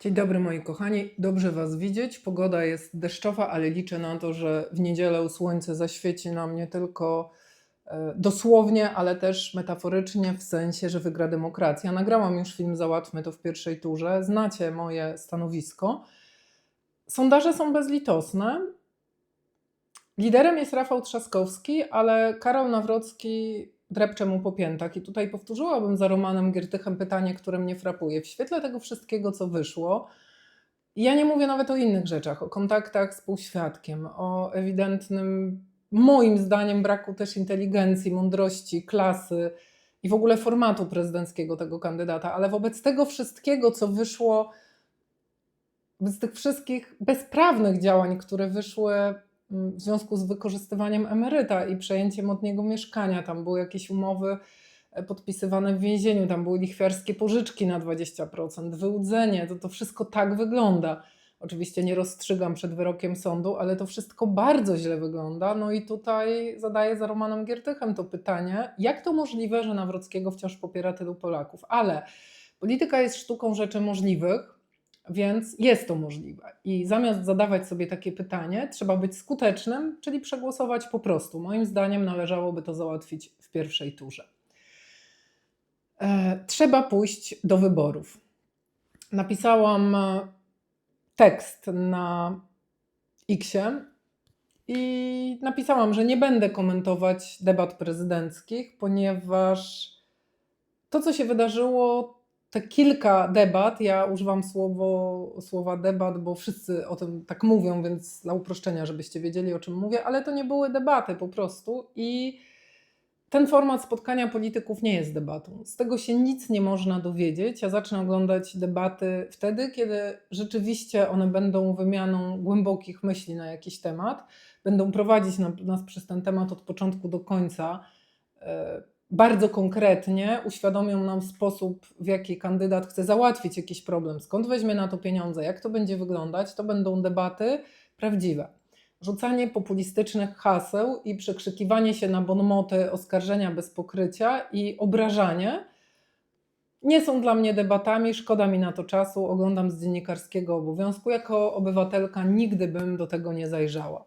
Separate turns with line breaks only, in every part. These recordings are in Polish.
Dzień dobry moi kochani, dobrze Was widzieć. Pogoda jest deszczowa, ale liczę na to, że w niedzielę słońce zaświeci nam nie tylko e, dosłownie, ale też metaforycznie, w sensie, że wygra demokracja. Nagrałam już film Załatwmy to w pierwszej turze. Znacie moje stanowisko. Sondaże są bezlitosne. Liderem jest Rafał Trzaskowski, ale Karol Nawrocki drepcze mu po piętach. I tutaj powtórzyłabym za Romanem Giertychem pytanie, które mnie frapuje. W świetle tego wszystkiego, co wyszło, ja nie mówię nawet o innych rzeczach, o kontaktach z półświadkiem, o ewidentnym, moim zdaniem, braku też inteligencji, mądrości, klasy i w ogóle formatu prezydenckiego tego kandydata, ale wobec tego wszystkiego, co wyszło, z tych wszystkich bezprawnych działań, które wyszły w związku z wykorzystywaniem emeryta i przejęciem od niego mieszkania. Tam były jakieś umowy e, podpisywane w więzieniu, tam były lichwiarskie pożyczki na 20%, wyłudzenie, to, to wszystko tak wygląda. Oczywiście nie rozstrzygam przed wyrokiem sądu, ale to wszystko bardzo źle wygląda. No i tutaj zadaję za Romanem Giertychem to pytanie, jak to możliwe, że Nawrockiego wciąż popiera tylu Polaków? Ale polityka jest sztuką rzeczy możliwych, więc jest to możliwe. I zamiast zadawać sobie takie pytanie, trzeba być skutecznym, czyli przegłosować po prostu. Moim zdaniem należałoby to załatwić w pierwszej turze. E, Trzeba pójść do wyborów. Napisałam e, tekst na Xie i napisałam, że nie będę komentować debat prezydenckich, ponieważ to, co się wydarzyło, kilka debat, ja używam słowo, słowa debat, bo wszyscy o tym tak mówią, więc dla uproszczenia, żebyście wiedzieli o czym mówię, ale to nie były debaty po prostu i ten format spotkania polityków nie jest debatą. Z tego się nic nie można dowiedzieć. Ja zacznę oglądać debaty wtedy, kiedy rzeczywiście one będą wymianą głębokich myśli na jakiś temat, będą prowadzić na- nas przez ten temat od początku do końca. Bardzo konkretnie uświadomią nam sposób, w jaki kandydat chce załatwić jakiś problem, skąd weźmie na to pieniądze, jak to będzie wyglądać. To będą debaty prawdziwe rzucanie populistycznych haseł i przekrzykiwanie się na bonmoty oskarżenia bez pokrycia i obrażanie nie są dla mnie debatami, szkoda mi na to czasu, oglądam z dziennikarskiego obowiązku. Jako obywatelka nigdy bym do tego nie zajrzała.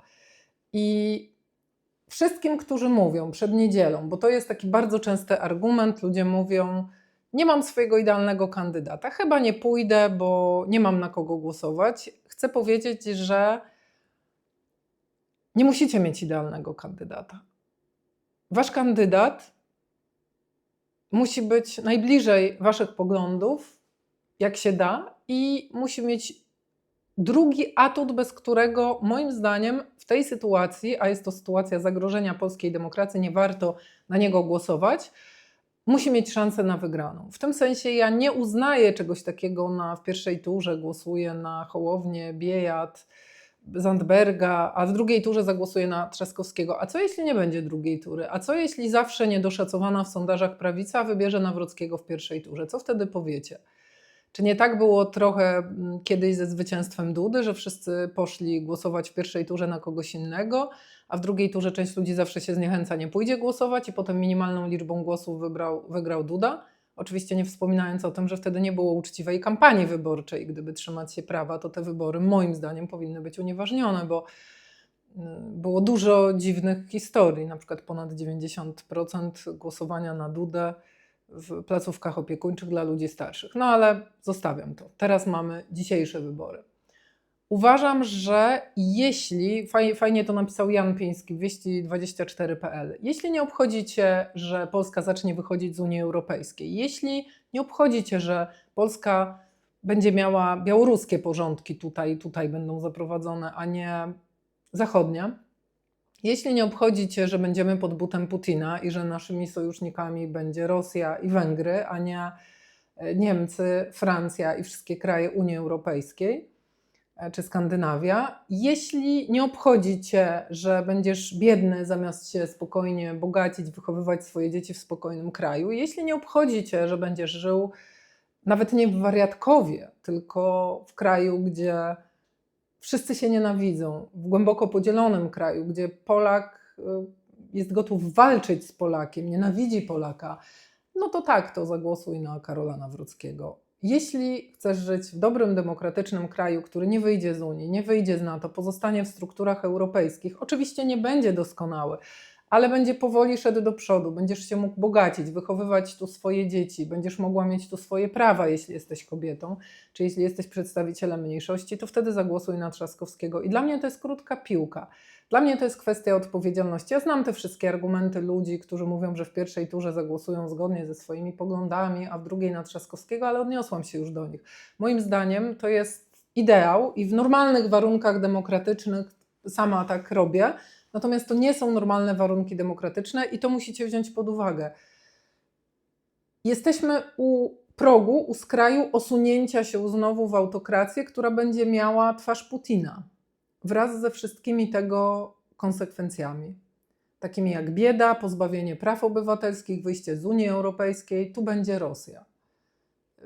I wszystkim, którzy mówią przed niedzielą, bo to jest taki bardzo częsty argument, ludzie mówią: Nie mam swojego idealnego kandydata, chyba nie pójdę, bo nie mam na kogo głosować. Chcę powiedzieć, że nie musicie mieć idealnego kandydata. Wasz kandydat musi być najbliżej waszych poglądów, jak się da, i musi mieć drugi atut, bez którego moim zdaniem w tej sytuacji, a jest to sytuacja zagrożenia polskiej demokracji, nie warto na niego głosować, musi mieć szansę na wygraną. W tym sensie ja nie uznaję czegoś takiego na, w pierwszej turze, głosuję na Hołownię, Biejat, Zandberga, a w drugiej turze zagłosuję na Trzaskowskiego. A co jeśli nie będzie drugiej tury? A co jeśli zawsze niedoszacowana w sondażach prawica wybierze Nawrockiego w pierwszej turze? Co wtedy powiecie? Czy nie tak było trochę mm, kiedyś ze zwycięstwem Dudy, że wszyscy poszli głosować w pierwszej turze na kogoś innego, a w drugiej turze część ludzi zawsze się zniechęca, nie pójdzie głosować i potem minimalną liczbą głosów wybrał, wygrał Duda? Oczywiście nie wspominając o tym, że wtedy nie było uczciwej kampanii wyborczej. Gdyby trzymać się prawa, to te wybory moim zdaniem powinny być unieważnione, bo mm, było dużo dziwnych historii, na przykład ponad 90% głosowania na Dudę w placówkach opiekuńczych dla ludzi starszych. No ale zostawiam to. Teraz mamy dzisiejsze wybory. Uważam, że jeśli, fajnie, to napisał Jan Piński w wieści24.pl, jeśli nie obchodzicie, że Polska zacznie wychodzić z Unii Europejskiej, jeśli nie obchodzicie, że Polska będzie miała białoruskie porządki tutaj, tutaj będą zaprowadzone, a nie zachodnie, jeśli nie obchodzicie, że będziemy pod butem Putina i że naszymi sojusznikami będzie Rosja i Węgry, a nie e, Niemcy, Francja i wszystkie kraje Unii Europejskiej e, czy Skandynawia, jeśli nie obchodzicie, że będziesz biedny zamiast się spokojnie bogacić, wychowywać swoje dzieci w spokojnym kraju, jeśli nie obchodzicie, że będziesz żył nawet nie w wariatkowie, tylko w kraju, gdzie wszyscy się nienawidzą, w głęboko podzielonym kraju, gdzie Polak y, jest gotów walczyć z Polakiem, nienawidzi Polaka, no to tak, to zagłosuj na Karola Nawrockiego. jeśli chcesz żyć w dobrym, demokratycznym kraju, który nie wyjdzie z Unii, nie wyjdzie z NATO, pozostanie w strukturach europejskich, oczywiście nie będzie doskonały, ale będzie powoli szedł do przodu, będziesz się mógł bogacić, wychowywać tu swoje dzieci, będziesz mogła mieć tu swoje prawa, jeśli jesteś kobietą, czy jeśli jesteś przedstawicielem mniejszości, to wtedy zagłosuj na Trzaskowskiego. I dla mnie to jest krótka piłka. Dla mnie to jest kwestia odpowiedzialności. Ja znam te wszystkie argumenty ludzi, którzy mówią, że w pierwszej turze zagłosują zgodnie ze swoimi poglądami, a w drugiej na Trzaskowskiego, ale odniosłam się już do nich. Moim zdaniem to jest ideał i w normalnych warunkach demokratycznych sama tak robię. Natomiast to nie są normalne warunki demokratyczne i to musicie wziąć pod uwagę. Jesteśmy u progu, u skraju osunięcia się znowu w autokrację, która będzie miała twarz Putina wraz ze wszystkimi tego konsekwencjami. Takimi jak bieda, pozbawienie praw obywatelskich, wyjście z Unii Europejskiej, tu będzie Rosja.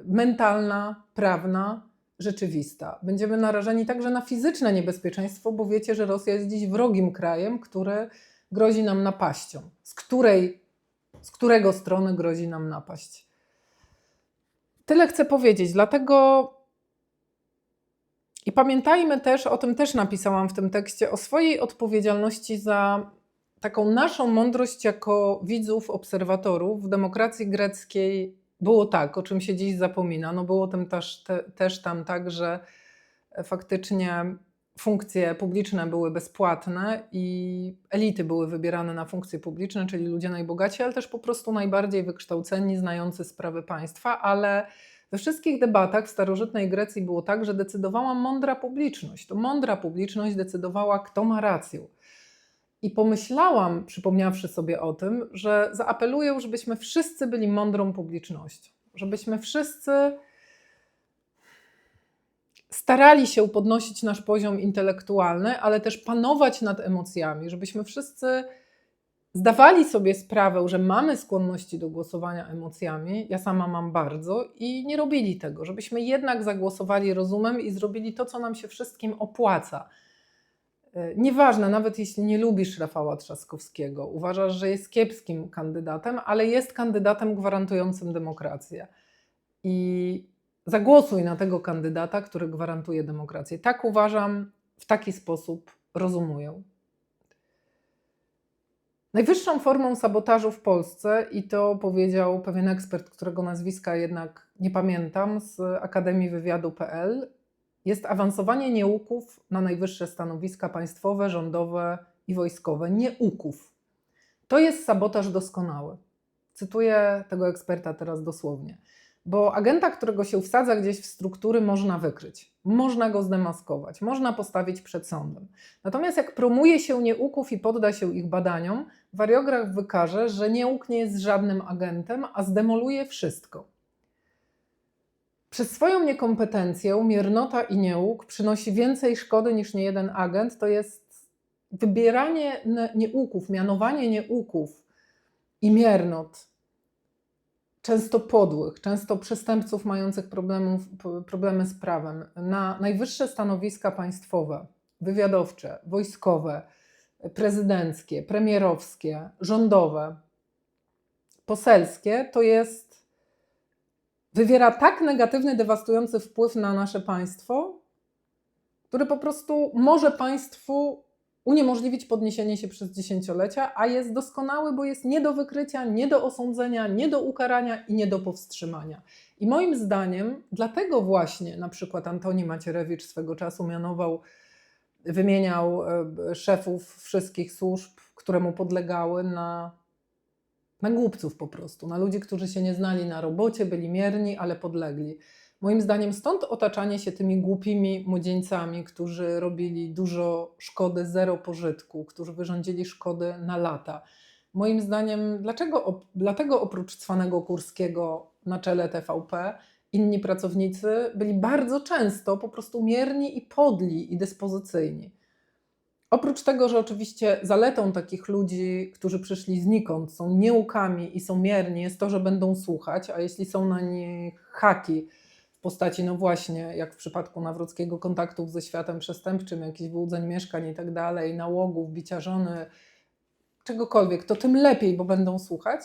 Mentalna, prawna, rzeczywista. Będziemy narażeni także na fizyczne niebezpieczeństwo, bo wiecie, że Rosja jest dziś wrogim krajem, który grozi nam napaścią. Z której, z którego strony grozi nam napaść? Tyle chcę powiedzieć, dlatego i pamiętajmy też, o tym też napisałam w tym tekście, o swojej odpowiedzialności za taką naszą mądrość jako widzów, obserwatorów w demokracji greckiej było tak, o czym się dziś zapomina. No było też, te, też tam tak, że faktycznie funkcje publiczne były bezpłatne i elity były wybierane na funkcje publiczne, czyli ludzie najbogatsi, ale też po prostu najbardziej wykształceni, znający sprawy państwa, ale we wszystkich debatach w starożytnej Grecji było tak, że decydowała mądra publiczność. To mądra publiczność decydowała, kto ma rację. I pomyślałam, przypomniawszy sobie o tym, że zaapeluję, żebyśmy wszyscy byli mądrą publicznością, żebyśmy wszyscy starali się podnosić nasz poziom intelektualny, ale też panować nad emocjami, żebyśmy wszyscy zdawali sobie sprawę, że mamy skłonności do głosowania emocjami, ja sama mam bardzo, i nie robili tego, żebyśmy jednak zagłosowali rozumem i zrobili to, co nam się wszystkim opłaca. E, nieważne, nawet jeśli nie lubisz Rafała Trzaskowskiego, uważasz, że jest kiepskim kandydatem, ale jest kandydatem gwarantującym demokrację. I zagłosuj na tego kandydata, który gwarantuje demokrację. Tak uważam, w taki sposób rozumuję. Najwyższą formą sabotażu w Polsce, i to powiedział pewien ekspert, którego nazwiska jednak nie pamiętam, z Akademii Wywiadu.pl, jest awansowanie nieuków na najwyższe stanowiska państwowe, rządowe i wojskowe. Nieuków. To jest sabotaż doskonały. Cytuję tego eksperta teraz dosłownie. Bo agenta, którego się wsadza gdzieś w struktury, można wykryć, można go zdemaskować, można postawić przed sądem. Natomiast jak promuje się nieuków i podda się ich badaniom, wariograf wykaże, że nieuk nie jest żadnym agentem, a zdemoluje wszystko. Przez swoją niekompetencję miernota i nieuk przynosi więcej szkody niż niejeden agent. To jest wybieranie nieuków, mianowanie nieuków i miernot często podłych, często przestępców mających problemów, problemy z prawem na najwyższe stanowiska państwowe, wywiadowcze, wojskowe, prezydenckie, premierowskie, rządowe, poselskie, to jest wywiera tak negatywny, dewastujący wpływ na nasze państwo, który po prostu może państwu uniemożliwić podniesienie się przez dziesięciolecia, a jest doskonały, bo jest nie do wykrycia, nie do osądzenia, nie do ukarania i nie do powstrzymania. I moim zdaniem, dlatego właśnie na przykład Antoni Macierewicz swego czasu mianował, wymieniał e, szefów wszystkich służb, które mu podlegały na, na głupców po prostu, na ludzi, którzy się nie znali na robocie, byli mierni, ale podlegli. Moim zdaniem stąd otaczanie się tymi głupimi młodzieńcami, którzy robili dużo szkody, zero pożytku, którzy wyrządzili szkody na lata. Moim zdaniem, dlaczego, dlatego oprócz cwanego Kurskiego na czele TVP, inni pracownicy byli bardzo często po prostu mierni i podli i dyspozycyjni. Oprócz tego, że oczywiście zaletą takich ludzi, którzy przyszli znikąd, są nieukami i są mierni, jest to, że będą słuchać, a jeśli są na nich haki, postaci, no właśnie, jak w przypadku Nawrockiego, kontaktów ze światem przestępczym, jakichś wyłudzeń mieszkań i tak dalej, nałogów, bicia żony, czegokolwiek, to tym lepiej, bo będą słuchać.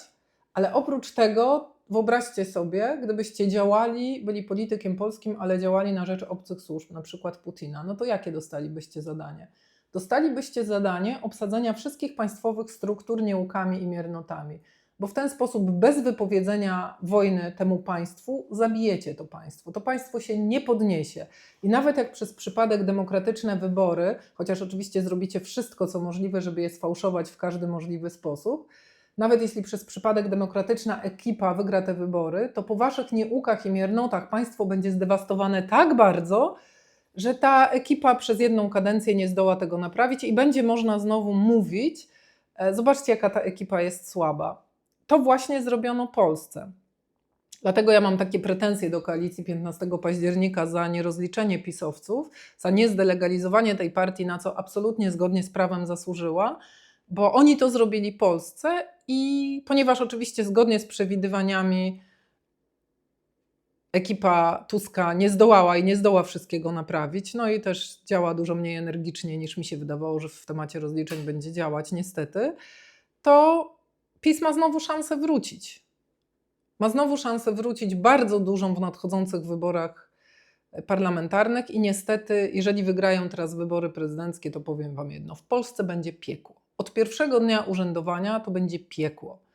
Ale oprócz tego wyobraźcie sobie, gdybyście działali, byli politykiem polskim, ale działali na rzecz obcych służb, na przykład Putina, no to jakie dostalibyście zadanie? Dostalibyście zadanie obsadzenia wszystkich państwowych struktur niełkami i miernotami, bo w ten sposób bez wypowiedzenia wojny temu państwu zabijecie to państwo. To państwo się nie podniesie. I nawet jak przez przypadek demokratyczne wybory, chociaż oczywiście zrobicie wszystko, co możliwe, żeby je sfałszować w każdy możliwy sposób, nawet jeśli przez przypadek demokratyczna ekipa wygra te wybory, to po waszych nieukach i miernotach państwo będzie zdewastowane tak bardzo, że ta ekipa przez jedną kadencję nie zdoła tego naprawić i będzie można znowu mówić: e, Zobaczcie, jaka ta ekipa jest słaba. To właśnie zrobiono Polsce. Dlatego ja mam takie pretensje do koalicji 15 października za nierozliczenie pisowców, za niezdelegalizowanie tej partii, na co absolutnie zgodnie z prawem zasłużyła, bo oni to zrobili Polsce i ponieważ oczywiście zgodnie z przewidywaniami ekipa Tuska nie zdołała i nie zdoła wszystkiego naprawić, no i też działa dużo mniej energicznie niż mi się wydawało, że w temacie rozliczeń będzie działać, niestety, to PiS ma znowu szansę wrócić. Ma znowu szansę wrócić bardzo dużą w nadchodzących wyborach parlamentarnych i niestety, jeżeli wygrają teraz wybory prezydenckie, to powiem Wam jedno: w Polsce będzie piekło. Od pierwszego dnia urzędowania to będzie piekło.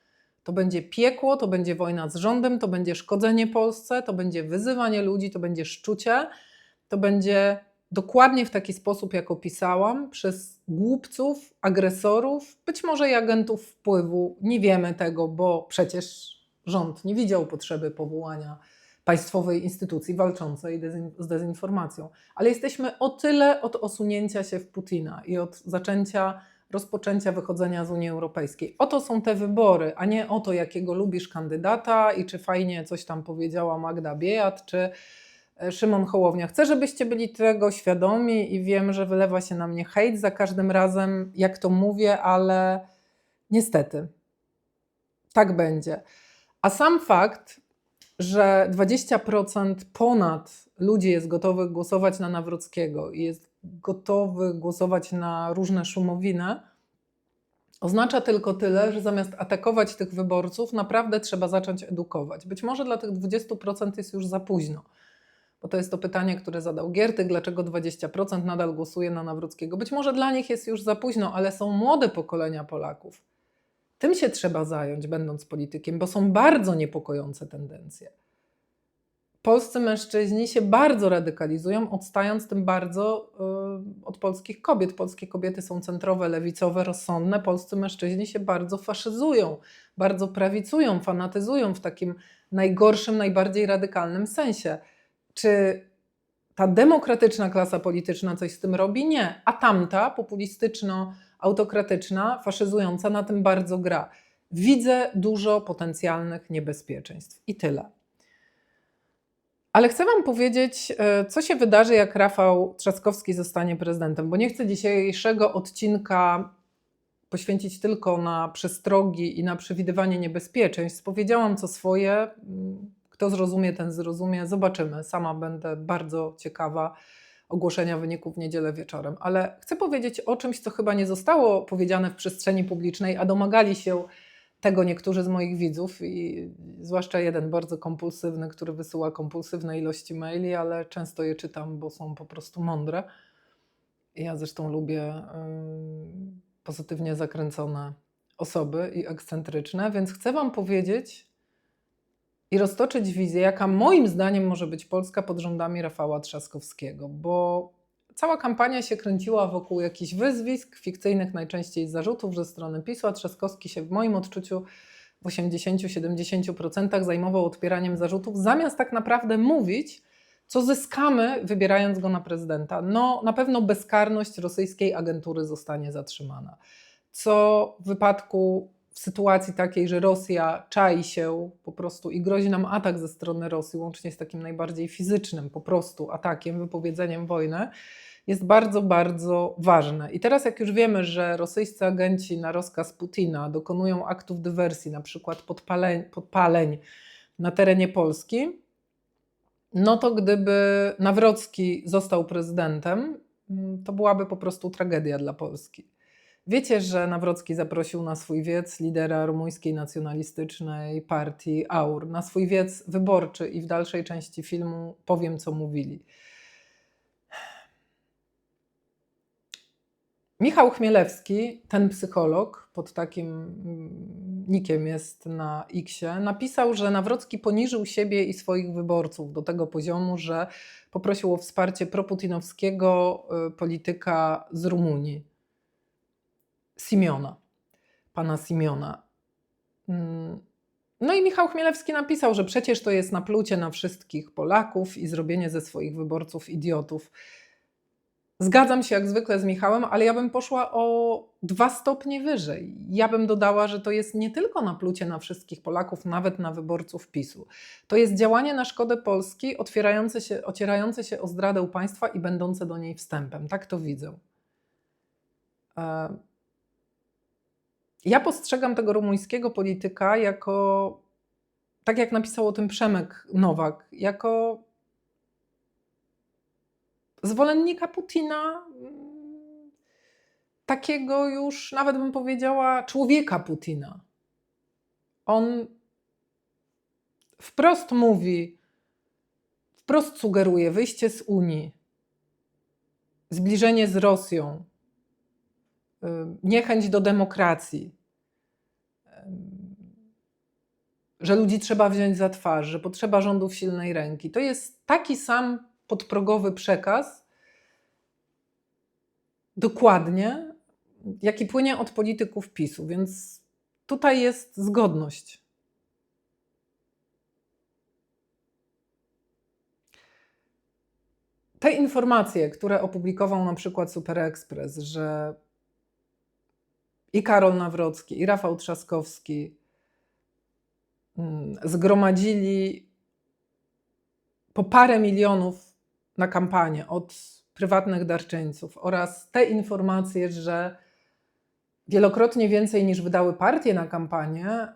To będzie piekło, to będzie wojna z rządem, to będzie szkodzenie Polsce, to będzie wyzywanie ludzi, to będzie szczucie, to będzie dokładnie w taki sposób, jak opisałam, przez głupców, agresorów, być może i agentów wpływu. Nie wiemy tego, bo przecież rząd nie widział potrzeby powołania państwowej instytucji walczącej z dezinformacją. Ale jesteśmy o tyle od osunięcia się w Putina i od zaczęcia rozpoczęcia wychodzenia z Unii Europejskiej. Oto są te wybory, a nie o to, jakiego lubisz kandydata i czy fajnie coś tam powiedziała Magda Biejat, czy e, Szymon Hołownia. Chcę, żebyście byli tego świadomi i wiem, że wylewa się na mnie hejt za każdym razem, jak to mówię, ale niestety tak będzie. A sam fakt, że 20% ponad ludzi jest gotowych głosować na Nawrockiego i jest gotowych głosować na różne szumowiny, oznacza tylko tyle, że zamiast atakować tych wyborców, naprawdę trzeba zacząć edukować. Być może dla tych 20% jest już za późno. Bo to jest to pytanie, które zadał Giertyk, dlaczego 20% nadal głosuje na Nawrockiego. Być może dla nich jest już za późno, ale są młode pokolenia Polaków. Tym się trzeba zająć, będąc politykiem, bo są bardzo niepokojące tendencje. Polscy mężczyźni się bardzo radykalizują, odstając tym bardzo y, od polskich kobiet. Polskie kobiety są centrowe, lewicowe, rozsądne. Polscy mężczyźni się bardzo faszyzują, bardzo prawicują, fanatyzują w takim najgorszym, najbardziej radykalnym sensie. Czy ta demokratyczna klasa polityczna coś z tym robi? Nie. A tamta, populistyczno-autokratyczna, faszyzująca, na tym bardzo gra. Widzę dużo potencjalnych niebezpieczeństw. I tyle. Ale chcę Wam powiedzieć, e, co się wydarzy, jak Rafał Trzaskowski zostanie prezydentem, bo nie chcę dzisiejszego odcinka poświęcić tylko na przestrogi i na przewidywanie niebezpieczeństw. Powiedziałam co swoje. Mm, Kto zrozumie, ten zrozumie. Zobaczymy. Sama będę bardzo ciekawa ogłoszenia wyników w niedzielę wieczorem. Ale chcę powiedzieć o czymś, co chyba nie zostało powiedziane w przestrzeni publicznej, a domagali się tego niektórzy z moich widzów, i zwłaszcza jeden bardzo kompulsywny, który wysyła kompulsywne ilości maili, ale często je czytam, bo są po prostu mądre. Ja zresztą lubię ym, pozytywnie zakręcone osoby i ekscentryczne, więc chcę Wam powiedzieć i roztoczyć wizję, jaka moim zdaniem może być Polska pod rządami Rafała Trzaskowskiego, bo Cała kampania się kręciła wokół jakichś wyzwisk, fikcyjnych najczęściej zarzutów ze strony PiSu, a Trzaskowski się w moim odczuciu w 80-70% zajmował odpieraniem zarzutów, zamiast tak naprawdę mówić, co zyskamy, wybierając go na prezydenta. No, na pewno bezkarność rosyjskiej agentury zostanie zatrzymana. Co w wypadku, w sytuacji takiej, że Rosja czai się po prostu i grozi nam atak ze strony Rosji, łącznie z takim najbardziej fizycznym po prostu atakiem, wypowiedzeniem wojny, jest bardzo, bardzo ważne. I teraz, jak już wiemy, że rosyjscy agenci na rozkaz Putina dokonują aktów dywersji, na przykład podpaleń, podpaleń na terenie Polski, no to gdyby Nawrocki został prezydentem, to byłaby po prostu tragedia dla Polski. Wiecie, że Nawrocki zaprosił na swój wiec lidera rumuńskiej nacjonalistycznej partii AUR, na swój wiec wyborczy i w dalszej części filmu powiem, co mówili. Michał Chmielewski, ten psycholog, pod takim mm, nikiem jest na Xie, napisał, że Nawrocki poniżył siebie i swoich wyborców do tego poziomu, że poprosił o wsparcie proputinowskiego y, polityka z Rumunii, Simiona, pana Simiona. Mm, No i Michał Chmielewski napisał, że przecież to jest naplucie na wszystkich Polaków i zrobienie ze swoich wyborców idiotów. Zgadzam się jak zwykle z Michałem, ale ja bym poszła o dwa stopnie wyżej. Ja bym dodała, że to jest nie tylko naplucie na wszystkich Polaków, nawet na wyborców PiSu. To jest działanie na szkodę Polski, otwierające się, ocierające się o zdradę państwa i będące do niej wstępem. Tak to widzę. E, Ja postrzegam tego rumuńskiego polityka jako, tak jak napisał o tym Przemek Nowak, jako zwolennika Putina, mm, takiego już nawet bym powiedziała człowieka Putina. On wprost mówi, wprost sugeruje wyjście z Unii, zbliżenie z Rosją, niechęć do demokracji, że ludzi trzeba wziąć za twarz, że potrzeba rządów silnej ręki. To jest taki sam podprogowy przekaz, dokładnie, jaki płynie od polityków PiSu, więc tutaj jest zgodność. Te informacje, które opublikował na przykład Super Express, że i Karol Nawrocki, i Rafał Trzaskowski mm, zgromadzili po parę milionów na kampanię od prywatnych darczyńców oraz te informacje, że wielokrotnie więcej niż wydały partie na kampanię,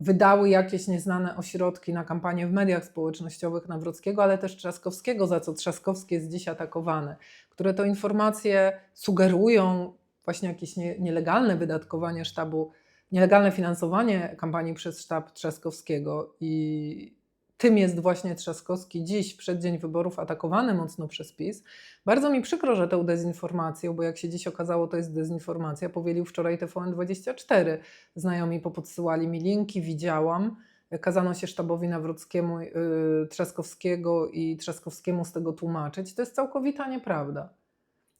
wydały jakieś nieznane ośrodki na kampanię w mediach społecznościowych Nawrockiego, ale też Trzaskowskiego, za co Trzaskowski jest dziś atakowany, które to informacje sugerują właśnie jakieś nie, nielegalne wydatkowanie sztabu, nielegalne finansowanie kampanii przez sztab Trzaskowskiego i tym jest właśnie Trzaskowski dziś, przeddzień wyborów, atakowany mocno przez PiS. Bardzo mi przykro, że tę dezinformację, bo jak się dziś okazało, to jest dezinformacja, powielił wczoraj TVN24. Znajomi popodsyłali mi linki, widziałam. Kazano się sztabowi Nawrockiemu, yy, Trzaskowskiego i Trzaskowskiemu z tego tłumaczyć. To jest całkowita nieprawda.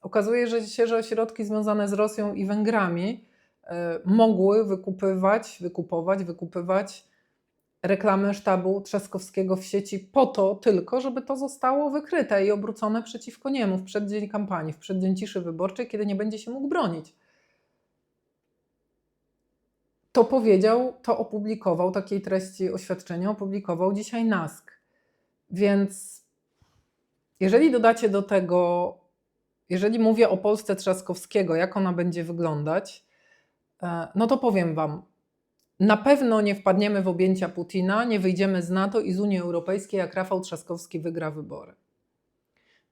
Okazuje się, że ośrodki związane z Rosją i Węgrami yy, mogły wykupywać, wykupować, wykupywać reklamy sztabu Trzaskowskiego w sieci po to tylko, żeby to zostało wykryte i obrócone przeciwko niemu w przeddzień kampanii, w przeddzień ciszy wyborczej, kiedy nie będzie się mógł bronić. To powiedział, to opublikował, takiej treści oświadczenia opublikował dzisiaj NASK. Więc jeżeli dodacie do tego, jeżeli mówię o Polsce Trzaskowskiego, jak ona będzie wyglądać, e, no to powiem Wam, na pewno nie wpadniemy w objęcia Putina, nie wyjdziemy z NATO i z Unii Europejskiej, jak Rafał Trzaskowski wygra wybory.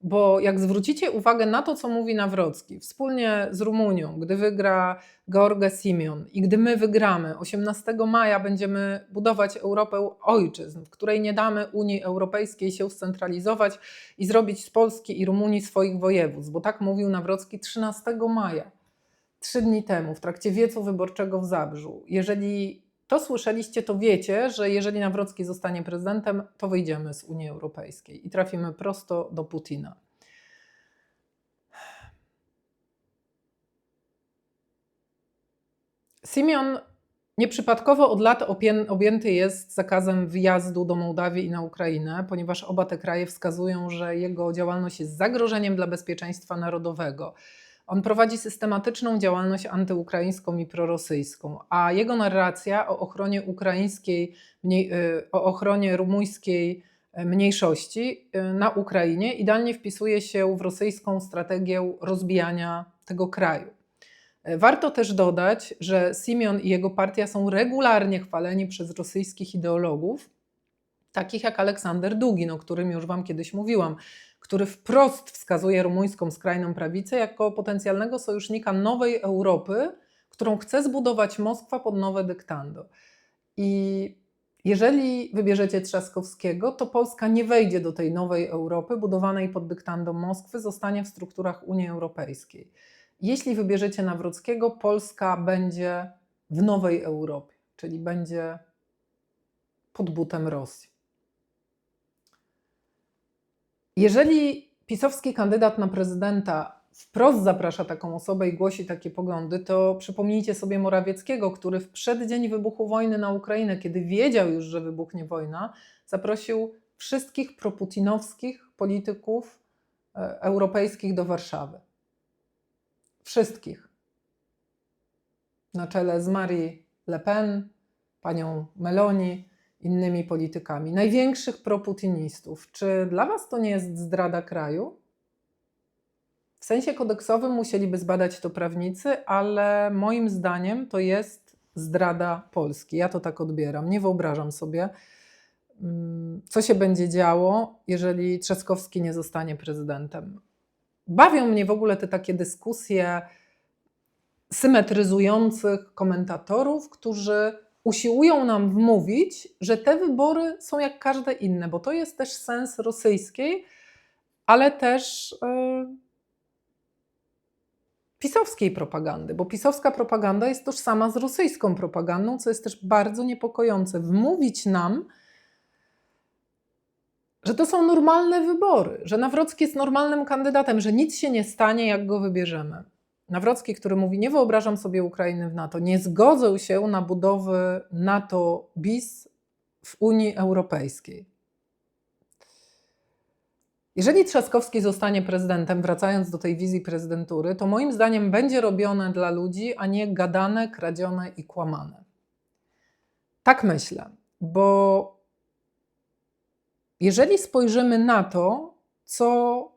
Bo jak zwrócicie uwagę na to, co mówi Nawrocki, wspólnie z Rumunią, gdy wygra George Simion i gdy my wygramy, 18 maja będziemy budować Europę ojczyzn, w której nie damy Unii Europejskiej się scentralizować i zrobić z Polski i Rumunii swoich województw, bo tak mówił Nawrocki 13 maja trzy dni temu w trakcie wiecu wyborczego w Zabrzu. Jeżeli to słyszeliście, to wiecie, że jeżeli Nawrocki zostanie prezydentem, to wyjdziemy z Unii Europejskiej i trafimy prosto do Putina. Simeon nieprzypadkowo od lat objęty jest zakazem wyjazdu do Mołdawii i na Ukrainę, ponieważ oba te kraje wskazują, że jego działalność jest zagrożeniem dla bezpieczeństwa narodowego. On prowadzi systematyczną działalność antyukraińską i prorosyjską, a jego narracja o ochronie ukraińskiej, y, o ochronie rumuńskiej e, mniejszości y, na Ukrainie idealnie wpisuje się w rosyjską strategię rozbijania tego kraju. Warto też dodać, że Simeon i jego partia są regularnie chwaleni przez rosyjskich ideologów, takich jak Aleksander Dugin, o którym już Wam kiedyś mówiłam, który wprost wskazuje rumuńską skrajną prawicę jako potencjalnego sojusznika nowej Europy, którą chce zbudować Moskwa pod nowe dyktando. I jeżeli wybierzecie Trzaskowskiego, to Polska nie wejdzie do tej nowej Europy budowanej pod dyktando Moskwy, zostanie w strukturach Unii Europejskiej. Jeśli wybierzecie Nawrockiego, Polska będzie w nowej Europie, czyli będzie pod butem Rosji. Jeżeli pisowski kandydat na prezydenta wprost zaprasza taką osobę i głosi takie poglądy, to przypomnijcie sobie Morawieckiego, który w przeddzień wybuchu wojny na Ukrainę, kiedy wiedział już, że wybuchnie wojna, zaprosił wszystkich proputinowskich polityków e, europejskich do Warszawy. Wszystkich. Na czele z Marie Le Pen, panią Meloni, innymi politykami, największych proputinistów. Czy dla Was to nie jest zdrada kraju? W sensie kodeksowym musieliby zbadać to prawnicy, ale moim zdaniem to jest zdrada Polski. Ja to tak odbieram. Nie wyobrażam sobie, mm, co się będzie działo, jeżeli Trzaskowski nie zostanie prezydentem. Bawią mnie w ogóle te takie dyskusje symetryzujących komentatorów, którzy usiłują nam wmówić, że te wybory są jak każde inne, bo to jest też sens rosyjskiej, ale też yy, pisowskiej propagandy, bo pisowska propaganda jest tożsama z rosyjską propagandą, co jest też bardzo niepokojące. Wmówić nam, że to są normalne wybory, że Nawrocki jest normalnym kandydatem, że nic się nie stanie, jak go wybierzemy. Nawrocki, który mówi: Nie wyobrażam sobie Ukrainy w NATO, nie zgodzą się na budowę NATO bis w Unii Europejskiej. Jeżeli Trzaskowski zostanie prezydentem, wracając do tej wizji prezydentury, to moim zdaniem będzie robione dla ludzi, a nie gadane, kradzione i kłamane. Tak myślę, bo jeżeli spojrzymy na to, co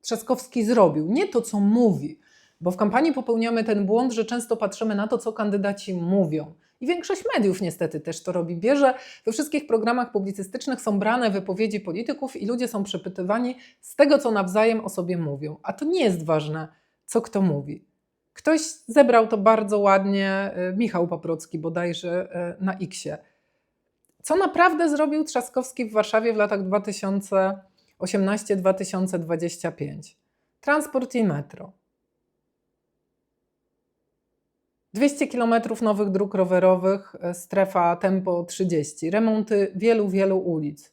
Trzaskowski zrobił, nie to, co mówi, bo w kampanii popełniamy ten błąd, że często patrzymy na to, co kandydaci mówią. I większość mediów niestety też to robi. Bierze we wszystkich programach publicystycznych są brane wypowiedzi polityków i ludzie są przepytywani z tego, co nawzajem o sobie mówią. A to nie jest ważne, co kto mówi. Ktoś zebrał to bardzo ładnie, y, Michał Paprocki bodajże y, na Xie. Co naprawdę zrobił Trzaskowski w Warszawie w latach 2018-2025? Transport i metro. 200 km nowych dróg rowerowych, e, strefa tempo 30, remonty wielu, wielu ulic,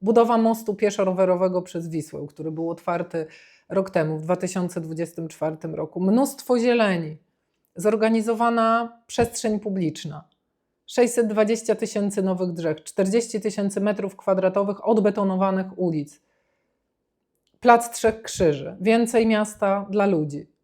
budowa mostu pieszo-rowerowego przez Wisłę, który był otwarty rok temu, w 2024 roku, mnóstwo zieleni, zorganizowana przestrzeń publiczna, 620 tysięcy nowych drzew, 40 tysięcy metrów kwadratowych odbetonowanych ulic, plac Trzech Krzyży, więcej miasta dla ludzi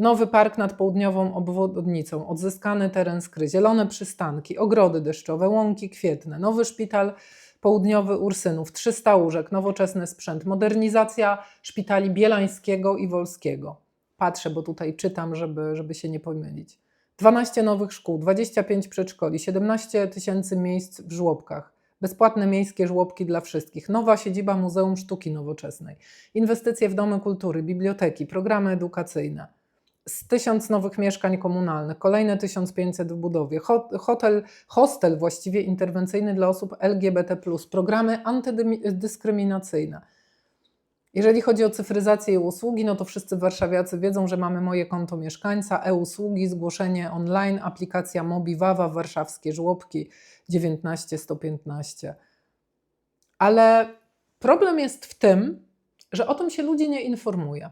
nowy park nad południową obwodnicą, odzyskany teren skry, zielone przystanki, ogrody deszczowe, łąki kwietne, nowy szpital południowy Ursynów, 300 łóżek, nowoczesny sprzęt, modernizacja szpitali bielańskiego i wolskiego. Patrzę, bo tutaj czytam, żeby, żeby się nie pomylić. 12 nowych szkół, 25 przedszkoli, 17 tysięcy miejsc w żłobkach, bezpłatne miejskie żłobki dla wszystkich, nowa siedziba Muzeum Sztuki Nowoczesnej, inwestycje w domy kultury, biblioteki, programy edukacyjne z tysiąc nowych mieszkań komunalnych, kolejne 1500 w budowie, hotel, hostel właściwie interwencyjny dla osób LGBT, programy antydyskryminacyjne. Jeżeli chodzi o cyfryzację i usługi, no to wszyscy warszawiacy wiedzą, że mamy moje konto mieszkańca, e-usługi, zgłoszenie online, aplikacja Mobiwawa, warszawskie żłobki 19115. Ale problem jest w tym, że o tym się ludzie nie informuje.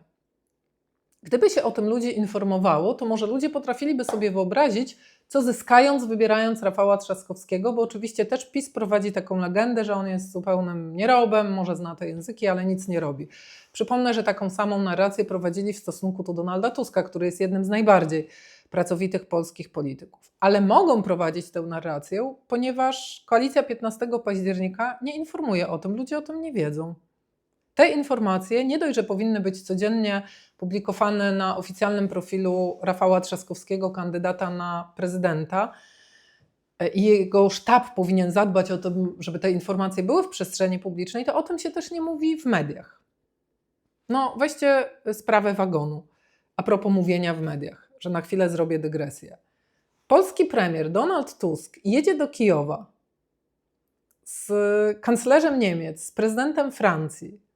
Gdyby się o tym ludzi informowało, to może ludzie potrafiliby sobie wyobrazić, co zyskając, wybierając Rafała Trzaskowskiego, bo oczywiście też PiS prowadzi taką legendę, że on jest zupełnym nierobem, może zna te języki, ale nic nie robi. Przypomnę, że taką samą narrację prowadzili w stosunku do Donalda Tuska, który jest jednym z najbardziej pracowitych polskich polityków. Ale mogą prowadzić tę narrację, ponieważ koalicja 15 października nie informuje o tym, ludzie o tym nie wiedzą. Te informacje nie dość, że powinny być codziennie publikowane na oficjalnym profilu Rafała Trzaskowskiego, kandydata na prezydenta, i jego sztab powinien zadbać o to, żeby te informacje były w przestrzeni publicznej, to o tym się też nie mówi w mediach. No, weźcie sprawę wagonu. A propos mówienia w mediach, że na chwilę zrobię dygresję. Polski premier Donald Tusk jedzie do Kijowa z kanclerzem Niemiec, z prezydentem Francji,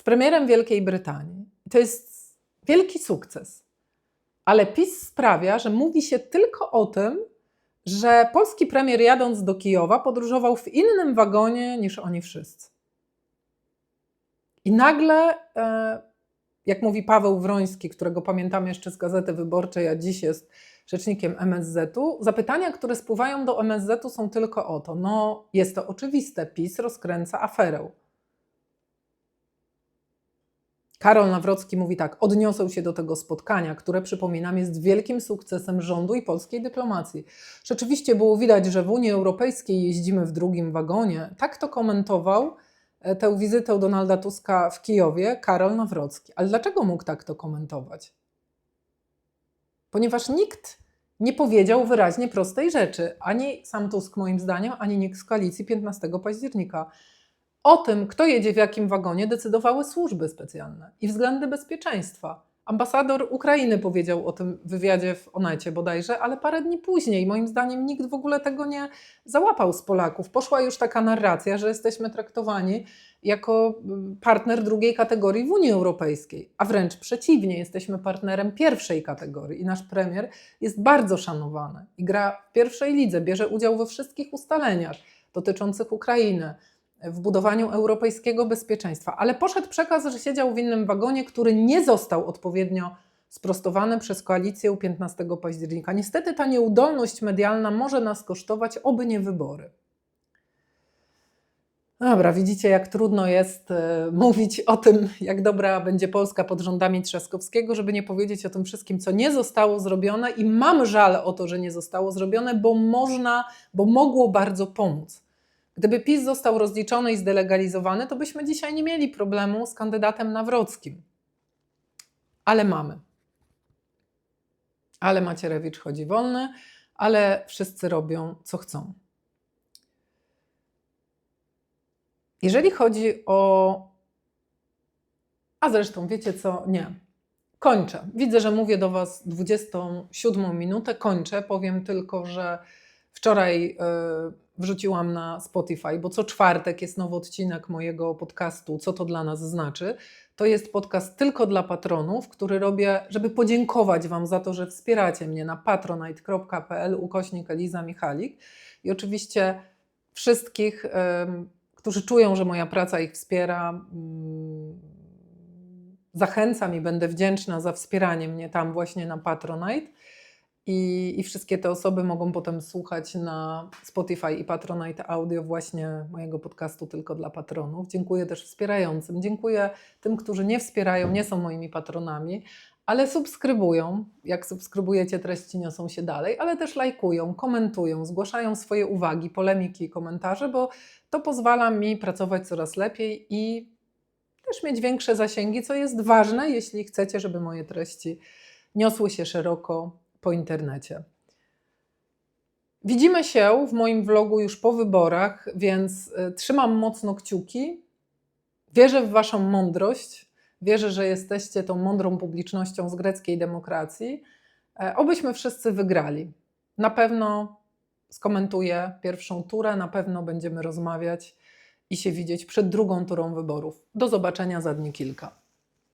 z premierem Wielkiej Brytanii. To jest wielki sukces. Ale PiS sprawia, że mówi się tylko o tym, że polski premier jadąc do Kijowa podróżował w innym wagonie niż oni wszyscy. I nagle, e, jak mówi Paweł Wroński, którego pamiętam jeszcze z Gazety Wyborczej, a dziś jest rzecznikiem MSZ-u, zapytania, które spływają do MSZ-u są tylko o to. No, jest to oczywiste, PiS rozkręca aferę. Karol Nawrocki mówi tak: odniosą się do tego spotkania, które przypominam jest wielkim sukcesem rządu i polskiej dyplomacji. Rzeczywiście było widać, że w Unii Europejskiej jeździmy w drugim wagonie. Tak to komentował e, tę wizytę Donalda Tuska w Kijowie Karol Nawrocki. Ale dlaczego mógł tak to komentować? Ponieważ nikt nie powiedział wyraźnie prostej rzeczy. Ani sam Tusk, moim zdaniem, ani nikt z koalicji 15 października. O tym, kto jedzie w jakim wagonie, decydowały służby specjalne i względy bezpieczeństwa. Ambasador Ukrainy powiedział o tym w wywiadzie w Onecie bodajże, ale parę dni później, moim zdaniem, nikt w ogóle tego nie załapał z Polaków. Poszła już taka narracja, że jesteśmy traktowani jako mm, partner drugiej kategorii w Unii Europejskiej, a wręcz przeciwnie, jesteśmy partnerem pierwszej kategorii i nasz premier jest bardzo szanowany i gra w pierwszej lidze, bierze udział we wszystkich ustaleniach dotyczących Ukrainy w budowaniu europejskiego bezpieczeństwa, ale poszedł przekaz, że siedział w innym wagonie, który nie został odpowiednio sprostowany przez koalicję 15 października. Niestety ta nieudolność medialna może nas kosztować, oby nie wybory. Dobra, widzicie, jak trudno jest e, mówić o tym, jak dobra będzie Polska pod rządami Trzaskowskiego, żeby nie powiedzieć o tym wszystkim, co nie zostało zrobione, i mam żal o to, że nie zostało zrobione, bo można, bo mogło bardzo pomóc. Gdyby PiS został rozliczony i zdelegalizowany, to byśmy dzisiaj nie mieli problemu z kandydatem Nawrockim. Ale mamy. Ale Macierewicz chodzi wolny, ale wszyscy robią, co chcą. Jeżeli chodzi o. A zresztą, wiecie co? Nie. Kończę. Widzę, że mówię do Was 27 minutę. Kończę. Powiem tylko, że wczoraj yy, wrzuciłam na Spotify, bo co czwartek jest nowy odcinek mojego podcastu. Co to dla nas znaczy? To jest podcast tylko dla patronów, który robię, żeby podziękować Wam za to, że wspieracie mnie na patronite.pl ukośnik Eliza Michalik. I oczywiście wszystkich. Którzy czują, że moja praca ich wspiera. Mm, zachęcam i będę wdzięczna za wspieranie mnie tam właśnie na Patronite. I, I, wszystkie te osoby mogą potem słuchać na Spotify i Patronite Audio właśnie mojego podcastu tylko dla patronów. Dziękuję też wspierającym. Dziękuję tym, którzy nie wspierają, nie są moimi patronami, ale subskrybują. Jak subskrybujecie, treści niosą się dalej, ale też lajkują, komentują, zgłaszają swoje uwagi, polemiki i komentarze, bo to pozwala mi pracować coraz lepiej i też mieć większe zasięgi, co jest ważne, jeśli chcecie, żeby moje treści niosły się szeroko po internecie. Widzimy się w moim vlogu już po wyborach, więc y, trzymam mocno kciuki. Wierzę w Waszą mądrość. Wierzę, że jesteście tą mądrą publicznością z greckiej demokracji. E, obyśmy wszyscy wygrali. Na pewno skomentuję pierwszą turę, na pewno będziemy rozmawiać i się widzieć przed drugą turą wyborów. Do zobaczenia za dni kilka.